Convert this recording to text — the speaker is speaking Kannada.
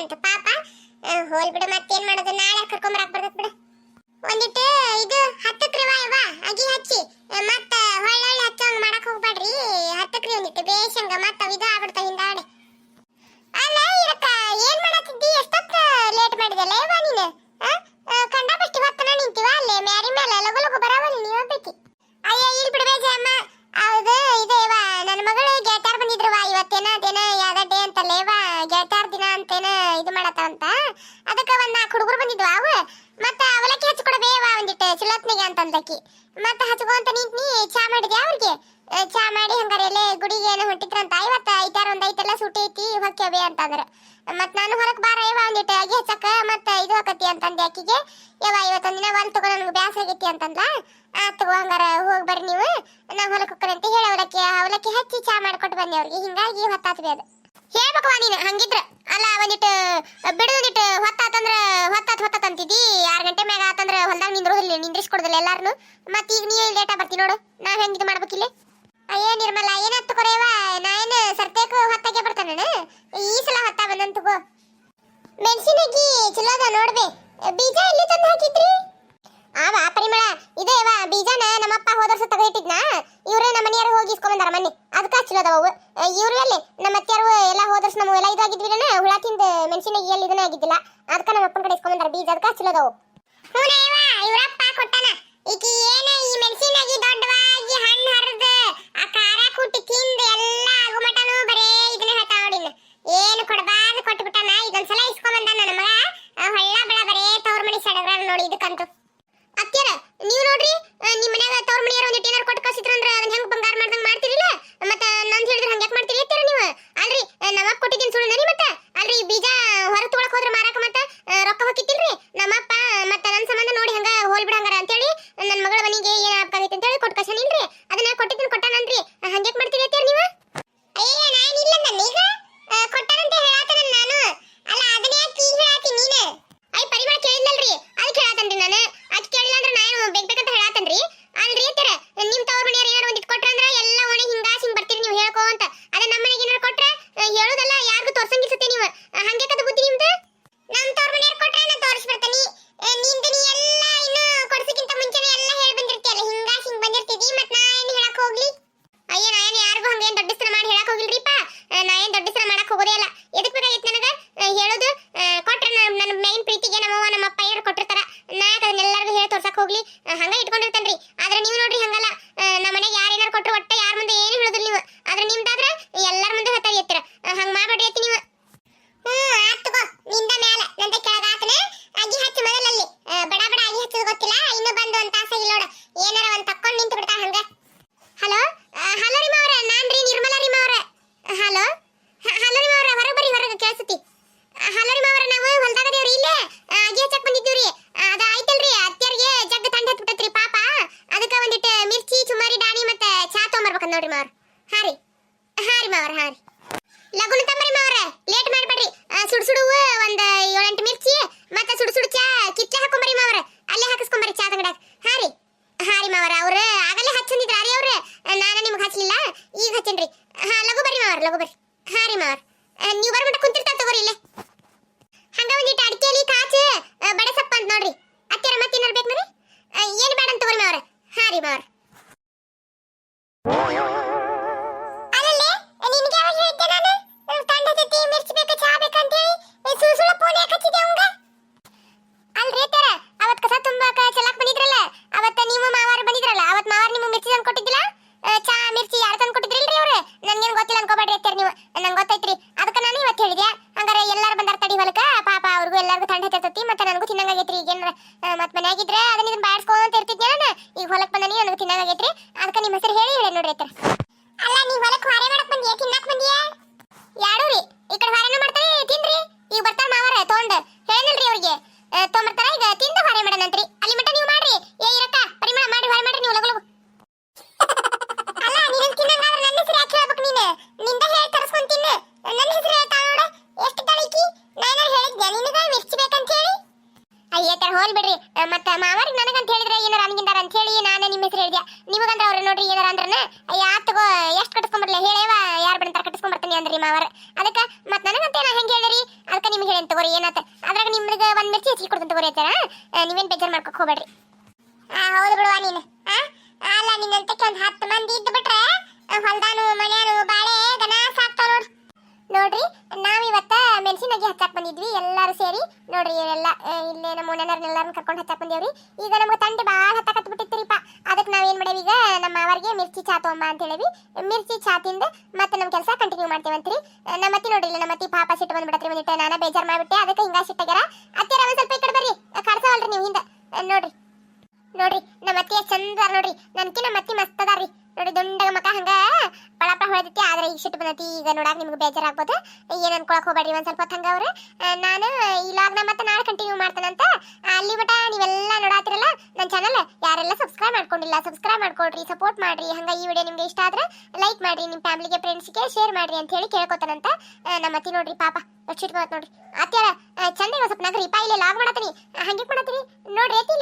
ಅಂತ ಪಾಪ. ಹೋಲ್ ಬಿಡು ಮತ್ತೇನ್ ಮಾಡೋದು? ನಾಳೆ ಕರ್ಕೊಂಡ್ ಅದಕ್ಕೆ ಒಂದ್ ನಾಲ್ಕು ಹುಡುಗರು ಬಂದಿದ್ವು ಅವು? ಮತ್ತೆ ಅವಲಕ್ಕಿ ಹಚ್ಕೊಡ ಬೇವ ಒಂದಿಟ್ಟು ಚಿಲತ್ನಿಗೆ ಅಂತಂದಕ್ಕಿ ಮತ್ತೆ ಹಚ್ಕೊಂತ ನಿಂತ ನೀ ಚಾ ಮಾಡಿದ್ಯಾ ಅವ್ರಿಗೆ? ಚಾ ಮಾಡಿ ಹಂಗಾರೆ ಎಲ್ಲ ಗುಡಿಗೆ ಏನೋ ಹೊಂಟಿದ್ರಂತ ಇವತ್ತ ಐತಾರ ಒಂದ್ ಐತೆಲ್ಲ ಸುಟಿ ಐತಿ ಹೊಕ್ಕೇವೆ ಅಂತಂದ್ರ. ಮತ್ ನಾನು ಹೊರಕ್ ಬಾರ ಇವ ಒಂದಿಟ್ಟು, ಅಗಿ ಹಚ್ಚಕ ಮತ್ತ ಇದು ಹಾಕತಿ ಅಂತಂದೆ ಆಕಿಗೆ ಯವ ಇವತ್ತೊಂದಿನ ಒಂದ್ ತಗೋ ನನ್ಗೆ ಬ್ಯಾಸ ಆಗೈತಿ ಅಂತಂದ್ಲ? ಆ, ತಗೋ ಹಂಗಾರ ಹೋಗಿ ಬರ್ರಿ ನೀವು. ನಾ ಹೊಲಕ್ಕೆ ಅಂತ ಹೇಳಿ ಅವಲಕ್ಕಿ ಅವಲಕ್ಕಿ ಹಚ್ಚಿ ಚಾ ಮಾಡ್ಕೊಟ್ಟು ಬಂದೆ ಅವ್ರಿಗೆ. ಹಿಂಗಾಗಿ ಹೊತ್ತಾತ್ರಿ ಅದು. ಹೇಳ್ಬೇಕವ ನೀನು ಹಂಗಿದ್ರ. ಅಲ್ಲ, ಒಂದಿಟ್ಟು ಬಿಡದೊಂದಿಟ್ಟು ಹೊತ್ತಾತಂದ್ರ ಹೊತ್ತಾತ್ ಹೊತ್ತಾತ್ ಅಂತಿದ್ದಿ. ಆರು ಗಂಟೆ ಮ್ಯಾಗ ಆತಂದ್ರ ಹೊಲ್ದಾಗ ನಿಂದ್ರೋದಿಲ್ಲ ನಿಂದ್ರಿಸ್ಕೊಡ್ದಿಲ್ಲ ಎಲ್ಲಾರನು. ಮತ್ತೆ ಈಗ ನೀ ಲೇಟ್ ಬರ್ತಿ ನೋಡು. ನಾವ್ ಹೆಂಗ ಇದು ಮಾಡ್ಬೇಕಿಲ್ಲ ನಿರ್ಮಲಾ ನಿರ್ಮಲ ಏನತ್ತು ಕೊರೆಯವ ನಾ ಏನು ಸರ್ತೇಕು ಹೊತ್ತಾಗೆ ಬರ್ತಾನ ಈ ಸಲ ಹೊತ್ತ ಬಂದಂತಗೋ ಮೆಣಸಿನಾಗಿ ಚಲೋದ ನೋಡ್ಬೇ. ಬೀಜ ಎಲ್ಲಿ ತಂದು ಹಾಕಿದ್ರಿ? ಆವ ಪರಿಮಳ. ಇದೆ ಬೀಜನ ನಮ್ಮಪ್ಪ ಹೋದರ್ಸ ವರ್ಷ ಇವ್ರೆ ಇವ್ರೇ ನಮ್ಮ ಮನೆಯವರು ಹೋಗಿ ಇಸ್ಕೊಂಡ್ ಬಂದಾರ ಮನೆ ಅದಕ್ಕ ಚಲೋ ಅದಾವ ಅವು. ಇವ್ರಲ್ಲಿ ನಮ್ಮ ಅತ್ತೆಯರು ಎಲ್ಲ ಹೋದರ್ಸ ನಮ್ಮ ಎಲ್ಲ ಇದಾಗಿದ್ವಿ ಹುಳ ತಿಂದ ಮೆಣಸಿನ ಎಲ್ಲಿ ಇದನ್ನ ಆಗಿದ್ದಿಲ್ಲ. ಅದಕ್ಕ ನಮ್ಮ ಅಪ್ಪನ ಕಡೆ ಇಸ್ಕೊಂಡ್ ಬಂದಾರ ಬೀಜ ಅದಕ್ಕ ಚಲೋ ಅದಾವು ಹ್ಞೂ ಇವರಪ್ಪ ಕೊಟ್ಟನ. ಈಕಿ ಏನೇ ಈ ಮೆಣಸಿನಾಗಿ ದೊಡ್ಡವಾಗಿ ಹಣ್ಣು ಹರಿದು, ಆ ಖಾರ ಕುಟ್ಟಿ ತಿಂದು ಎಲ್ಲ 我累了。ಹಾಕನ್ ನೋಡ್ರಿ ಮಾವ್ರ ಹಾರಿ ಹಾರಿ ಮಾವ್ರ ಹಾರಿ ಲಗುನ ತಂಬರಿ ಮಾವ್ರ ಲೇಟ್ ಮಾಡ್ಬೇಡ್ರಿ ಸುಡು ಸುಡು ಒಂದ್ ಏಳೆಂಟು ಮಿರ್ಚಿ ಮತ್ತೆ ಸುಡು ಸುಡು ಚಾ ಕಿತ್ಲೆ ಹಾಕೊಂಬರಿ ಮಾವ್ರ ಅಲ್ಲೇ ಹಾಕಿಸ್ಕೊಂಬರಿ ಚಾ ತಗಡಾಗ ಹಾರಿ ಹಾರಿ ಮಾವ್ರ ಅವ್ರ ಆಗಲೇ ಹಚ್ಚಂದಿದ್ರ ರೀ ಅವ್ರ ಅದಕ್ಕೆ ನಿಮ್ಮ ಹೆಸರು ಹೇಳಿ ಹೇಳಿ ನೋಡ್ರಿ ಅಲ್ಲ ನೀವು ಹೊಲಕ್ಕೆ ನಿಮಗಂದ್ರ ಅವ್ರ ನೋಡ್ರಿ ಏನಾರ ಅಂದ್ರನ ಯಾ ತಗೋ ಎಷ್ಟು ಕಟ್ಟಿಸ್ಕೊಂಬರ್ಲಿ? ಹೇಳೇವ ಯಾರು ಬಿಡ್ತಾರ ಕಟ್ಟಿಸ್ಕೊಂಬರ್ತೀನಿ ಅಂದ್ರಿ ಮಾವರ ಅದಕ್ಕೆ ಮತ್ತೆ ನನಗಂತ ಏನ ಹೆಂಗೆ ಹೇಳಿರಿ? ಅದಕ್ಕೆ ನಿಮ್ಗೆ ಹೇಳಿ ತಗೋರಿ ಏನತ್ತ ಅದ್ರಾಗ ನಿಮ್ಗೆ ಒಂದು ಮಿರ್ಚಿ ಹೆಚ್ಚಿ ಕೊಡ್ತೀನಿ ತಗೋರಿ ಅತ್ತಾರ ನೀವೇನು ಬೇಜಾರ್ ಮಾಡ್ಕೊಕ್ ಹೋಗ್ಬೇಡ್ರಿ. ಆ ಹೌದು ಬಿಡುವ ನೀನು. ಆ? ಅಲ್ಲ ನಿನ್ನಂತಕ್ಕೆ ಒಂದು ಹತ್ತು ಮಂದಿ ಇದ್ದು ಬಿಟ್ರೆ ಹೊಲ್ದಾನು ಮನೆಯಾನು ಬಾಳೆ ದನ ಸಾಕ್ತಾವ ನೋಡ್ರಿ. ನೋಡ್ರಿ ನಾವಿವತ್ತು ಮೆಣಸಿನ ಅಗಿ ಹಚ್ಚಾಕ್ ಬಂದಿದ್ವಿ ಎಲ್ಲಾರು ಸೇರಿ. ನೋಡ್ರಿ ಎಲ್ಲ ಇಲ್ಲೇ ನಮ್ಮ ಮನೆಯವ್ರನ್ನೆಲ್ಲಾರನ್ನ ಕರ್ಕೊಂಡು ಹಚ್ಚಾಕ್ ಬಂದೇವ್ರಿ. ಈಗ ನಮ್ಗೆ ತಂಡಿ ಭಾಳ ಹತ್ತಕತ್ ಬಿಟ್ಟಿತ್ರಿಪ್ಪ ಅದಕ್ಕೆ ನಾವೇನ್ ಮಾಡೇವಿ ಅವರಿಗೆ ಮಿರ್ಚಿ ಚಾ ತೊಂಬ ಅಂತ ಹೇಳಿವಿ ಮಿರ್ಚಿ ಚಾ ತಿಂದು ಮತ್ತೆ ನಮ್ಮ ಕೆಲಸ ಕಂಟಿನ್ಯೂ ಮಾಡ್ತೀವಂತ್ರಿ ನಮ್ಮ ಅತ್ತಿ ನೋಡ್ರಿ ನಮ್ಮ ಅತ್ತಿ ಪಾಪ ಸಿಟ್ಟು ಬಂದ್ಬಿಡತ್ರಿ ಒಂದಿಟ್ಟು ನಾನು ಬೇಜಾರ್ ಮಾಡ್ಬಿಟ್ಟೆ. ಅದಕ್ಕೆ ಹಿಂಗ ಸಿಟ್ಟಾಗ್ಯಾರ. ಅತ್ತಿರ ಒಂದು ಸ್ವಲ್ಪ ಈ ಕಡೆ ಬರ್ರಿ. ಕಾಡ್ಸವಲ್ರಿ ನೀವು ಹಿಂದೆ. ನೋಡ್ರಿ. ನೋಡ್ರಿ, ನಮ್ಮ ಅತ್ತಿ ಚಂದ ನೋಡಿ ನನ್ಕಿ ನಮ್ಮ ಅತ್ತಿ ಮಸ್ತ್ ಅದಾರ್ರಿ. ನೋಡಿ ದುಂಡಗ ಮಕ ಹಂಗ ಪಳಪ ಹೊಳೆದೈತಿ ಆದ್ರೆ ಈಗ ಸಿಟ್ಟು ಬಂದತಿ. ಈಗ ನೋಡಾಕ ನಿಮ್ಗೆ ಬೇಜಾರಾಗ್ಬೋದು. ಏನು ಅನ್ಕೊಳಕ್ ಹೋಗ್ಬೇಡ್ರಿ ಒಂದ್ ಸ್ವಲ್ಪ ಹೊತ್ತು ಹಂಗ ಅವ್ರು. ನಾನು ಈ ಲಾಗ್ನ ಮತ್ತೆ ನಾಳೆ ಕಂಟಿನ್ಯೂ ಮಾಡ್ತಾನಂತ ಅಲ್ಲಿ ಬಿಟ್ಟ ನೀವೆಲ್ಲ ನೋಡಾತಿರಲ್ಲ ನನ್ನ ಚಾನಲ್ ಯಾರೆಲ್ಲ ಸಬ್ಸ್ಕ್ರೈಬ್ ಮಾಡ್ಕೊಂಡಿಲ್ಲ ಸಬ್ಸ್ಕ್ರೈಬ್ ಮಾಡ್ಕೊಡ್ರಿ ಸಪೋರ್ಟ್ ಮಾಡ್ರಿ. ಹಂಗ ಈ ವಿಡಿಯೋ ನಿಮ್ಗೆ ಇಷ್ಟ ಆದ್ರೆ ಲೈಕ್ ಮಾಡ್ರಿ ನಿಮ್ಮ ಫ್ಯಾಮಿಲಿಗೆ ಫ್ರೆಂಡ್ಸ್ಗೆ ಶೇರ್ ಮಾಡ್ರಿ ಅಂತ ಹೇಳಿ ಕೇಳ್ಕೊತಾನಂತ ನಮ್ಮ ಅತ್ತಿ ನೋಡ್ರಿ ಪಾಪ. ಎಷ್ಟು ನೋಡ್ರಿ. ಅತ್ಯಾರ ಚಂದ ಸ್ವಲ್ಪ ನಗರಿ. ಪಾ, ಇಲ್ಲೇ ಲಾಗ್ ಮಾಡತ್ತೀನಿ. ಹಂಗೆ ಮಾಡತ್ತೀನಿ. ನೋಡ್ರಿ, ಐತಿ